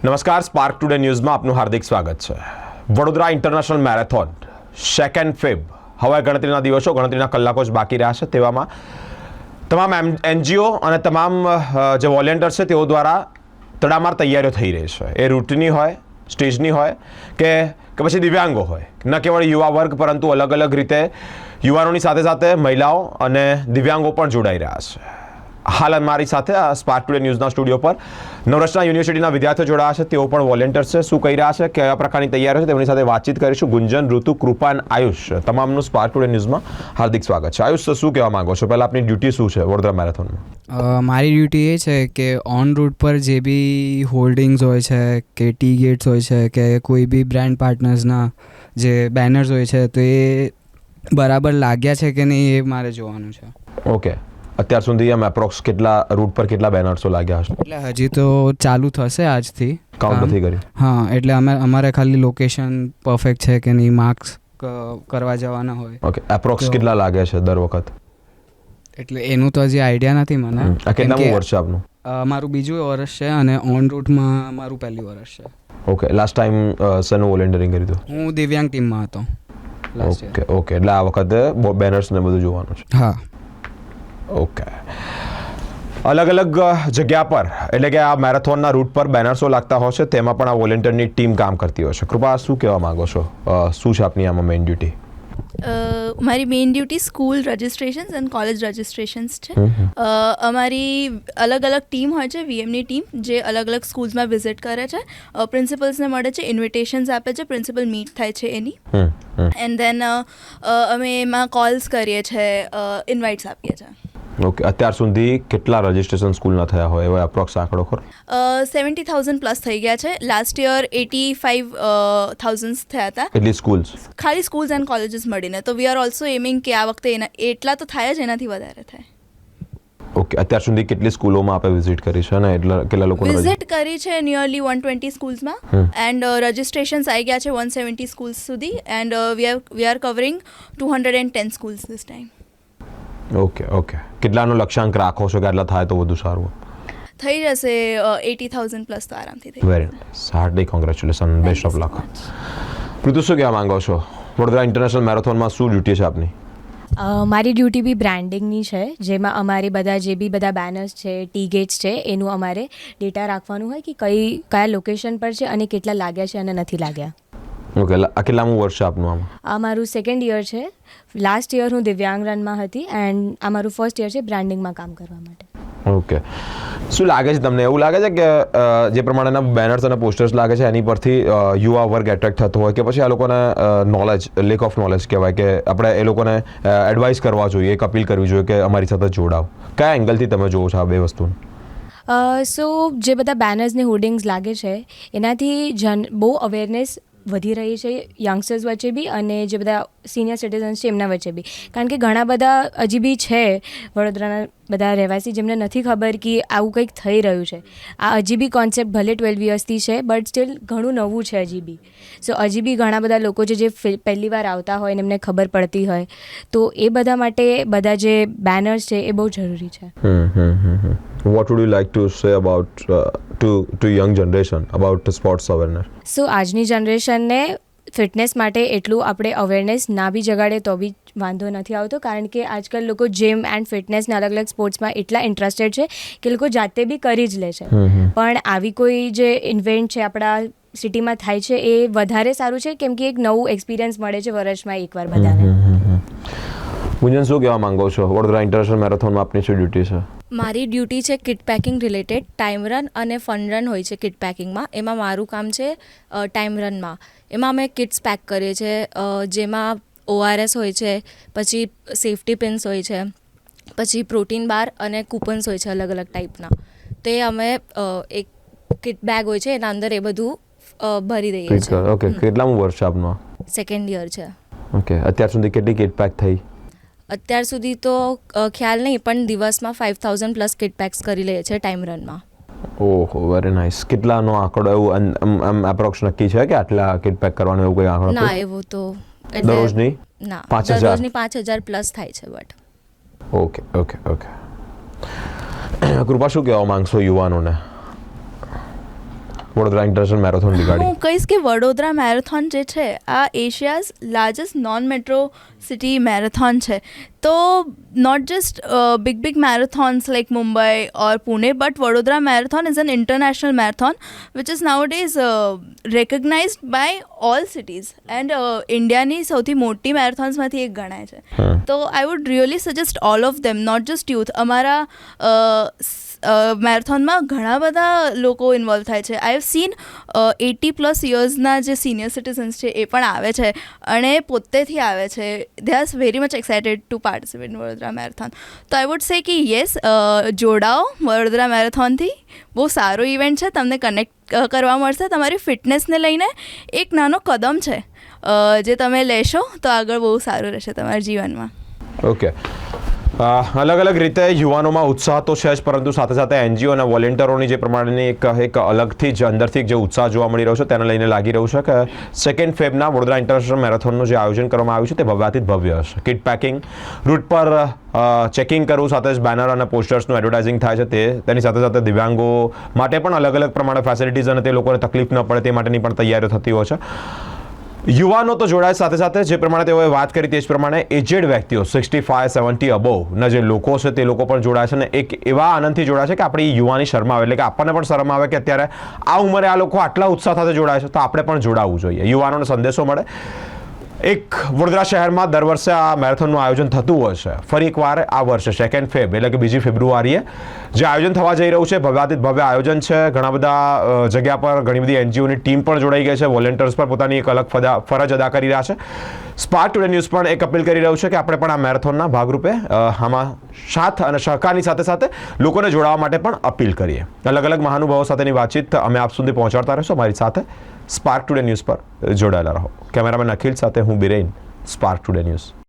નમસ્કાર spark today ન્યૂઝમાં આપનું હાર્દિક સ્વાગત છે. Vadodara international marathon second Feb હવે ગણતરીના દિવસો, ગણતરીના કલાકો જ બાકી રહ્યા છે. તેવામાં તમામ એમ, એનજીઓ અને તમામ જે વોલેન્ટિયર્સ છે, તેઓ દ્વારા તડામાર તૈયારીઓ થઈ રહી છે. એ રૂટની હોય, સ્ટેજની હોય, કે કે પછી દિવ્યાંગો હોય. ન કેવળ યુવા વર્ગ, પરંતુ અલગ અલગ રીતે યુવાનોની સાથે સાથે મહિલાઓ અને દિવ્યાંગો પણ જોડાઈ રહ્યા છે. હાલ મારી સાથે સ્પાર્ક ટુડે ન્યૂઝના સ્ટુડિયો પર. નવરચના યુનિવર્સિટીના વિદ્યાર્થીઓ જોડાયા છે તેઓ પણ વોલેન્ટિયર્સ છે. શું કહી રહ્યા છે કયા પ્રકારની તૈયારીઓ છે તેમની સાથે વાતચીત કરીશું. ગુંજન ઋતુ કૃપા અને આયુષ તમામનું સ્પાર્ક ટુડે ન્યૂઝમાં હાર્દિક સ્વાગત છે. આયુષ શું કહેવા માંગો છો? પહેલાં આપની ડ્યુટી શું છે વડોદરા મેરેથોનમાં? મારી ડ્યુટી એ છે કે ઓન રૂટ પર જે બી હોલ્ડિંગ્સ હોય છે કે ટી ગેટ્સ હોય છે કે કોઈ બી બ્રાન્ડ પાર્ટનર્સના જે બેનર્સ હોય છે તો એ બરાબર લાગ્યા છે કે નહીં એ મારે જોવાનું છે. ઓકે અત્યાર સુધી આમ એપ્રોક્સ કેટલા રૂટ પર કેટલા બેનર્સો લાગ્યા હશે? એટલે હજી તો ચાલુ થશે આજથી કાઉન્ટ નથી કર્યું? હા એટલે અમે અમારે ખાલી લોકેશન પરફેક્ટ છે કે નહીં માર્ક્સ કરવા જવાના હોય. ઓકે એપ્રોક્સ કેટલા લાગે છે દર વખત? એટલે એનું તો હજી આઈડિયા નથી મને. કેટલામું વર્ષ છે આપનું? મારું બીજું વર્ષ છે અને ઓન રૂટમાં મારું પહેલું વર્ષ છે. ઓકે લાસ્ટ ટાઈમ સન વોલેન્ટિયરિંગ કર્યું હતું? હું દિવ્યાંગ ટીમમાં હતો. ઓકે ઓકે એટલે આ વખતે બેનર્સ ને બધું જોવાનું છે. હા. ઓકે અલગ અલગ જગ્યા પર એટલે કે આ મેરેથોનના રૂટ પર બેનર્સો લાગતા હોય છે તેમાં પણ આ વોલેન્ટિયરની ટીમ કામ કરતી હોય છે. કૃપા શું કહેવા માંગો છો? શું છે આપની આમાં મેઇન ડ્યુટી મારી મેઇન ડ્યુટી સ્કૂલ રજિસ્ટ્રેશન્સ અને કોલેજ રજિસ્ટ્રેશન્સ છે. અમારી અલગ અલગ ટીમ હોય છે વીએમની ટીમ જે અલગ અલગ સ્કૂલ્સમાં વિઝિટ કરે છે. પ્રિન્સિપલ્સને મળે છે ઇન્વિટેશન્સ આપે છે પ્રિન્સિપલ મીટ થાય છે એની. એન્ડ દેન અમે એમાં કોલ્સ કરીએ છીએ ઇન્વાઇટ્સ આપીએ છીએ ઓકે અત્યાર સુધી કેટલા રજિસ્ટ્રેશન સ્કૂલના થયા હોય એવો એપ્રોક્સ આંકડો ખરો? સેવન્ટી થાઉઝન્ડ પ્લસ થઈ ગયા છે. Last year eighty five thousands થયા હતા. કેટલી સ્કૂલ્સ ખાલી સ્કૂલ્સ એન્ડ કોલેજીસ મળીને. તો વી આર ઓલ્સો એમિંગ કે આ વખતે એના એટલા તો થાય જ એનાથી વધારે થાય. ઓકે અત્યાર સુધી કેટલી સ્કૂલોમાં આપે વિઝિટ કરી છે અને એટલા કેટલા લોકો વિઝિટ કરી છે નિયરલી વન ટ્વેન્ટી સ્કૂલ્સમાં એન્ડ રજિસ્ટ્રેશન્સ આવી ગયા છે વન સેવન્ટી સ્કૂલ્સ સુધી. And we are we are covering two hundred and ten schools this time okay okay કેટલાનો લક્ષ્યાંક રાખો છો કે આટલા થાય તો વધુ સારું થઈ જશે એટી થાઉઝન્ડ પ્લસ તો આરામથી થઈ very nice hardly congratulation best of luck Prithu શું કહેવા માંગો છો? વડોદરા ઇન્ટરનેશનલ મેરેથોનમાં શું ડ્યુટી છે આપની? મારી ડ્યુટી બી બ્રાન્ડિંગની છે જેમાં અમારે બધા જે બી બધા બેનર્સ છે ટી ગેટ્સ છે એનું અમારે ડેટા રાખવાનું હોય કે કઈ કયા લોકેશન પર છે અને કેટલા લાગ્યા છે અને નથી લાગ્યા. ઓકે આ કેટલામું વર્ષ આપનું આમાં? આ મારું સેકન્ડ યર છે. લાસ્ટ યર હું દિવ્યાંગ રનમાં હતી એન્ડ આ મારું ફર્સ્ટ યર છે બ્રાન્ડિંગમાં કામ કરવા માટે. ઓકે શું લાગે છે તમને? એવું લાગે છે કે જે પ્રમાણેના બેનર્સ અને પોસ્ટર્સ લાગે છે એની પરથી યુવા વર્ગ એટ્રેક્ટ થતો હોય કે પછી આ લોકોને નોલેજ લેક ઓફ નોલેજ કહેવાય કે આપણે એ લોકોને એડવાઇસ કરવા જોઈએ એક અપીલ કરવી જોઈએ કે અમારી સાથે જોડાવ કયા એંગલથી તમે જોવો છો આ બે વસ્તુને? સો જે બધા બેનર્સને હોર્ડિંગ્સ લાગે છે એનાથી જન બહુ અવેરનેસ વધી રહી છે યંગસ્ટર્સ વચ્ચે બી અને જે બધા સિનિયર સિટીઝન્સ છે એમના વચ્ચે બી. કારણ કે ઘણા બધા હજી બી છે વડોદરાના બધા રહેવાસી જેમને નથી ખબર કે આવું કંઈક થઈ રહ્યું છે. આ હજી બી કોન્સેપ્ટ ભલે ટ્વેલ્વ યર્સથી છે બટ સ્ટીલ ઘણું નવું છે હજી બી. સો હજી બી ઘણા બધા લોકો છે જે પહેલી વાર આવતા હોય ને એમને ખબર પડતી હોય. તો એ બધા માટે બધા જે બેનર્સ છે એ બહુ જરૂરી છે. What would you like to say about to to young generation about sports awareness so આજની જનરેશનને ફિટનેસ માટે એટલું આપણે અવેરનેસ ના બી જગાડે તો બી વાંધો નથી આવતો. કારણ કે આજકાલ લોકો જીમ એન્ડ ફિટનેસને અલગ અલગ સ્પોર્ટ્સમાં એટલા ઇન્ટરેસ્ટેડ છે કે લોકો જાતે બી કરી જ લે છે. પણ આવી કોઈ જે ઇન્વેન્ટ છે આપણા સિટીમાં થાય છે એ વધારે સારું છે. કેમ કે એક નવું એક્સપિરિયન્સ મળે છે વર્ષમાં એકવાર બધાને. ગુંજન શું કહેવા માંગો છો? વડોદરા ઇન્ટરનેશનલ મેરેથોનમાં આપની શું ડ્યુટી છે? મારી ડ્યુટી છે kit packing related time run અને ફન રન હોય છે કિટ પેકિંગમાં એમાં મારું કામ છે ટાઈમ રનમાં એમાં અમે કિટ્સ પેક કરીએ છીએ જેમાં ઓઆરએસ હોય છે પછી સેફટી પિન્સ હોય છે પછી પ્રોટીન બાર અને કૂપન્સ હોય છે અલગ અલગ ટાઈપના તે અમે એક કિટ બેગ હોય છે એના અંદર એ બધું ભરી દઈએ છીએ. ઓકે કેટલામું વર્ષ આપનું? સેકન્ડ યર છે. ઓકે અત્યાર સુધી કેટલી કિટ પેક થઈ? અત્યાર સુધી તો ખ્યાલ નહીં પણ દિવસમાં five thousand plus kit packs કરી લઈએ છીએ ટાઈમ રનમાં ઓહો વેરી નાઇસ કેટલાનો આંકડો એવું આમ એપ્રોક્સ નક્કી છે કે આટલા કિટ પેક કરવાનો એવું કોઈ આંકડો ના એવું તો દરરોજની? ના પાંચ હજાર? દરરોજની પાંચ હજાર પ્લસ થાય છે બટ ઓકે ઓકે ઓકે. કૃપા શું કહેવા માંગશો યુવાનોને? વડોદરા ઇન્ટરનેશનલ મેરેથોન રિગાર્ડિંગ હું કહીશ કે વડોદરા મેરેથોન જે છે, આ Asia's largest non metro city marathon છે. તો not just big big marathons like Mumbai or Pune but Vadodara marathon is an international marathon which is now days recognized by all cities and ઇન્ડિયાની સૌથી મોટી મેરેથોન્સમાંથી એક ગણાય છે તો I would really suggest all of them not just youth અમારા મેરેથોનમાં ઘણા બધા લોકો ઇન્વોલ્વ થાય છે I have seen eighty plus યર્સના જે સિનિયર સિટીઝન્સ છે એ પણ આવે છે અને પોતેથી આવે છે they are very much excited to participate Vadodara marathon. તો આઈ વુડ સે કે યસ જોડાઓ વડોદરા મેરેથોનથી. બહુ સારો ઇવેન્ટ છે, તમને કનેક્ટ કરવા મળશે. તમારી ફિટનેસને લઈને એક નાનો કદમ છે જે તમે લેશો તો આગળ બહુ સારું રહેશે તમારા જીવનમાં. ઓકે અલગ અલગ રીતે યુવાનોમાં ઉત્સાહ તો છે જ, પરંતુ સાથે સાથે એનજીઓ અને વોલેન્ટિયરોની જે પ્રમાણેની એક એક અલગથી જ અંદરથી જે ઉત્સાહ જોવા મળી રહ્યો છે, તેને લઈને લાગી રહ્યું છે કે સેકન્ડ ફેબના વડોદરા ઇન્ટરનેશનલ મેરેથોનનું જે આયોજન કરવામાં આવ્યું છે, તે ભવ્યાથી ભવ્ય હશે. કિટ પેકિંગ રૂટ પર ચેકિંગ કરવું, સાથે જ બેનર અને પોસ્ટર્સનું એડવર્ટાઇઝિંગ થાય છે, તે, તેની સાથે સાથે દિવ્યાંગો માટે પણ અલગ અલગ પ્રમાણે ફેસિલિટીઝ અને તે લોકોને તકલીફ ન પડે તે માટેની પણ તૈયારીઓ થતી હોય છે. યુવાનો તો જોડાય સાથે સાથે, જે પ્રમાણે તેઓએ વાત કરી તે જ પ્રમાણે એજેડ વ્યક્તિઓ સિક્સટી ફાઈવ સેવન્ટી અબોવના જે લોકો છે તે લોકો પણ જોડાય છે અને એક એવા આનંદથી જોડાય છે કે આપણી યુવાની શરમ આવે, એટલે કે આપણને પણ શરમ આવે કે અત્યારે આ ઉંમરે આ લોકો આટલા ઉત્સાહ સાથે જોડાય છે, તો આપણે પણ જોડાવવું જોઈએ. યુવાનોને સંદેશો મળે. એક વડોદરા શહેરમાં દર વર્ષે આ મેરેથોનનું આયોજન થતું હોય છે. ફરી એકવાર આ વર્ષે સેકન્ડ ફેબ એટલે કે બીજી ફેબ્રુઆરીએ જે આયોજન થવા જઈ રહ્યું છે ભવ્યાતીત ભવ્ય આયોજન છે. ઘણા બધા જગ્યા પર ઘણી બધી એનજીઓની ટીમ પણ જોડાઈ ગઈ છે. વોલેન્ટિયર્સ પર પોતાની એક અલગ ફરજ અદા કરી રહ્યા છે. સ્પાર્ટ ટુડે ન્યૂઝ પણ એક અપીલ કરી રહ્યું છે કે આપણે પણ આ મેરેથોનના ભાગરૂપે આમાં સાથ અને સહકારની સાથે સાથે લોકોને જોડાવા માટે પણ અપીલ કરીએ. અલગ અલગ મહાનુભાવો સાથેની વાતચીત અમે આપ સુધી પહોંચાડતા રહીશું. અમારી સાથે સ્પાર્ક ટુડે ન્યૂઝ પર જોડાયેલા રહો. કેમેરામેન અખિલ સાથે હું બિરેન સ્પાર્ક ટુડે ન્યૂઝ